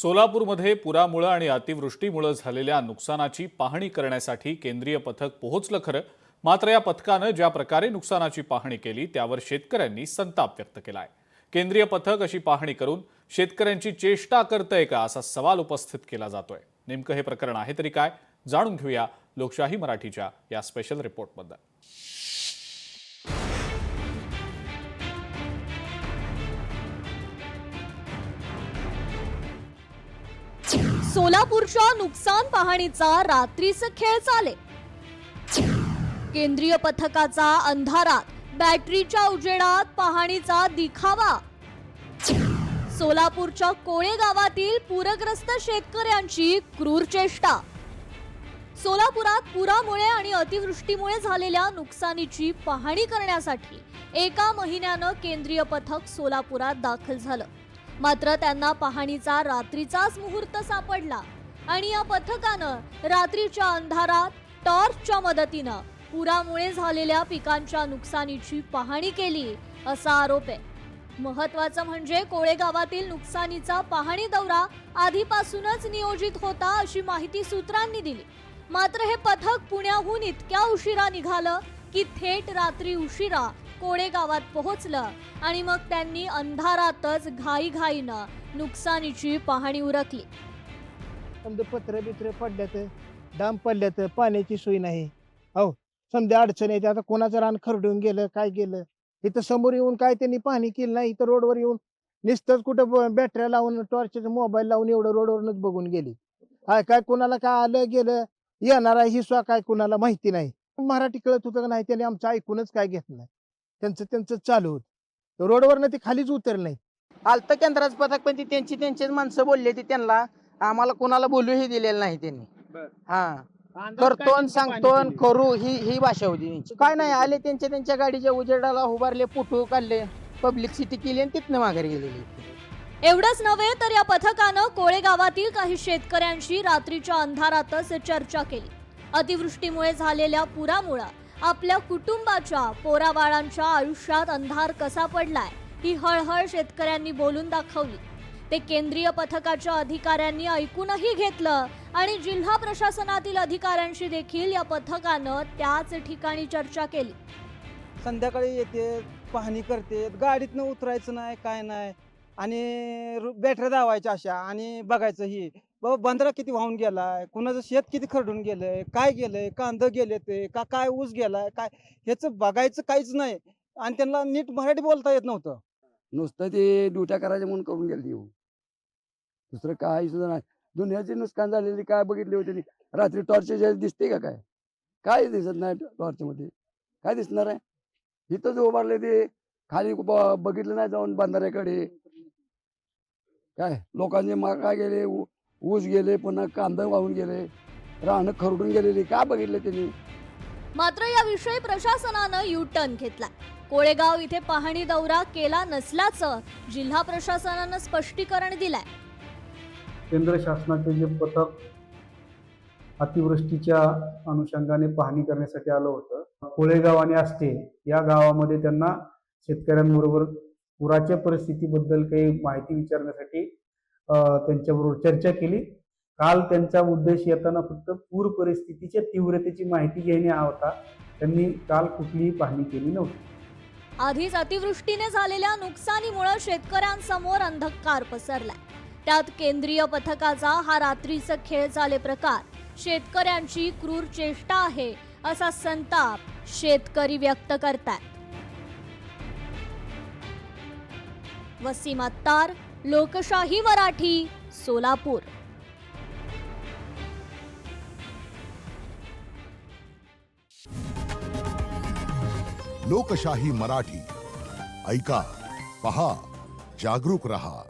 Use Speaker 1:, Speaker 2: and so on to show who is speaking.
Speaker 1: सोलापूरमध्ये पुरामुळं आणि अतिवृष्टीमुळं झालेल्या नुकसानाची पाहणी करण्यासाठी केंद्रीय पथक पोहोचलं खरं. मात्र या पथकानं ज्या प्रकारे नुकसानाची पाहणी केली त्यावर शेतकऱ्यांनी संताप व्यक्त केला आहे केंद्रीय पथक अशी पाहणी करून शेतकऱ्यांची चेष्टा करतंय का असा सवाल उपस्थित केला जातोय. नेमकं हे प्रकरण आहे तरी काय? जाणून घेऊया लोकशाही मराठीच्या या स्पेशल रिपोर्टबद्दल
Speaker 2: सोलापूरच्या नुकसान पाहणीचा रात्रीच खेळ चाले. केंद्रीय पथकाचा अंधारात बॅटरीच्या उजेडात पाहणीचा दिखावा. सोलापूरच्या कोळे गावातील पूरग्रस्त शेतकऱ्यांची क्रूर चेष्टा. सोलापुरात पुरामुळे आणि अतिवृष्टीमुळे झालेल्या नुकसानीची पाहणी करण्यासाठी एका महिन्यानं केंद्रीय पथक सोलापुरात दाखल झालं. मात्र त्यांना पाहणीचा रात्रीचाच मुहूर्त सापडला. आणि या पथकानं रात्रीच्या अंधारात टॉर्चच्या मदतीनं पुरामुळे झालेल्या पिकांच्या नुकसानीची पाहणी केली असा आरोप आहे. महत्वाचं म्हणजे कोळेगावातील नुकसानीचा पाहणी दौरा आधीपासूनच नियोजित होता अशी माहिती सूत्रांनी दिली. मात्र हे पथक पुण्याहून इतक्या उशिरा निघालं की थेट रात्री उशिरा कोळेगावात पोहोचलं आणि मग त्यांनी अंधारातच घाईघाईनं नुकसानीची पाहणी उरकली.
Speaker 3: समजा पत्र बित्र पडल्यात डांब पडल्यात पाण्याची सोय नाही. हो समजा अडचण येते आता कोणाचं रान खरडून गेलं काय गेलं? इथं समोर येऊन काय त्यांनी पाहणी केली नाही? इथं रोडवर येऊन नुसतंच कुठं बॅटऱ्या लावून टॉर्चचा मोबाईल लावून एवढं रोडवरूनच बघून गेली. काय काय कोणाला काय आलं गेलं? येणार आहे ही स्वा काय कोणाला माहिती नाही. मराठी कळत होतं का नाही त्याने आमचं ऐकूनच काय घेत नाही. त्यांचं त्यांचं चालू होत. रोडवरनं ते खालीच उतरलं. नाही
Speaker 4: आलतं केंद्राचं पथक पण ती त्यांची त्यांचीच माणसं बोलली ती त्यांना आम्हाला कोणाला बोलूही दिलेलं नाही त्यांनी. हा. करतो सांगतो करू ही ही भाषा होती त्यांची. काय नाही आले त्यांच्या त्यांच्या गाडीच्या उजेडाला उभारले पुटू काढले पब्लिक सिटी केली आणि तिथनं माघारी गेलेली.
Speaker 2: एवढंच नव्हे तर या पथकानं कोळे गावातील काही शेतकऱ्यांशी रात्रीच्या अंधारातच चर्चा केली. अतिवृष्टीमुळे झालेल्या पुरामुळं आपल्या कुटुंबाच्या पोराबाळांच्या आयुष्यात अंधार कसा पडलाय ही हळहळ शेतकऱ्यांनी बोलून दाखवली. ते केंद्रीय पथकाच्या अधिकाऱ्यांनी ऐकूनही घेतलं आणि जिल्हा प्रशासनातील अधिकाऱ्यांशी देखील या पथकानं त्याच ठिकाणी चर्चा केली.
Speaker 5: संध्याकाळी येते पाहणी करते गाडीतनं उतरायचं नाही काय नाही. आणि रु- बॅटऱ्या धावायच्या अशा आणि बघायचं ही. बाबा बंदरा किती वाहून गेलाय? कुणाचं शेत किती खरडून गेलंय? काय गेलंय? कांदा गेले ते. का काय ऊस गेलाय? काय? ह्याचं बघायचं काहीच नाही. आणि त्यांना नीट मराठी बोलता येत नव्हतं.
Speaker 6: नुसतं ते ड्युट्या करायच्या म्हणून करून गेली येऊ दुसरं काही सुद्धा नाही. दुनियाचे नुकसान झालेली काय बघितली होती रात्री टॉर्च दिसते का काय? काय दिसत नाही टॉर्च मध्ये? काय दिसणार आहे? इथंच उभारले ते. खाली बघितलं नाही जाऊन बंधाऱ्याकडे काय? लोकांचे काय गेले? ऊस गेले पुन्हा कांदा वाहून गेले रानं खरडून गेलेली काय बघितलं त्यांनी
Speaker 2: मात्र याविषयी प्रशासनानं यू टर्न घेतला कोळेगाव इथे पाहणी दौरा केला नसल्याचं जिल्हा प्रशासनानं स्पष्टीकरण दिलंय.
Speaker 7: केंद्र शासनाचे जे पथक अतिवृष्टीच्या अनुषंगाने पाहणी करण्यासाठी आलं होतं कोळेगाव आणि आष्टे या गावामध्ये त्यांना शेतकऱ्यांबरोबर पुराच्या परिस्थितीबद्दल काही माहिती विचारण्यासाठी त्यांच्याबरोबर चर्चा केली. काल त्यांचा उद्देश येताना फक्त पूर परिस्थितीच्या तीव्रतेची माहिती घेणे हा होता. त्यांनी काल कुठलीही पाहणी केली नव्हती.
Speaker 2: आधीच अतिवृष्टीने झालेल्या नुकसानीमुळे शेतकऱ्यांसमोर अंधकार पसरलाय. त्यात केंद्रीय पथकाचा हा रात्रीचा खेळ झाले प्रकार. शेतकऱ्यांची क्रूर चेष्टा आहे असा संताप शेतकरी व्यक्त करतात वसीम अत्तार लोकशाही मराठी सोलापूर.
Speaker 8: लोकशाही मराठी. ऐका पहा जागरूक रहा.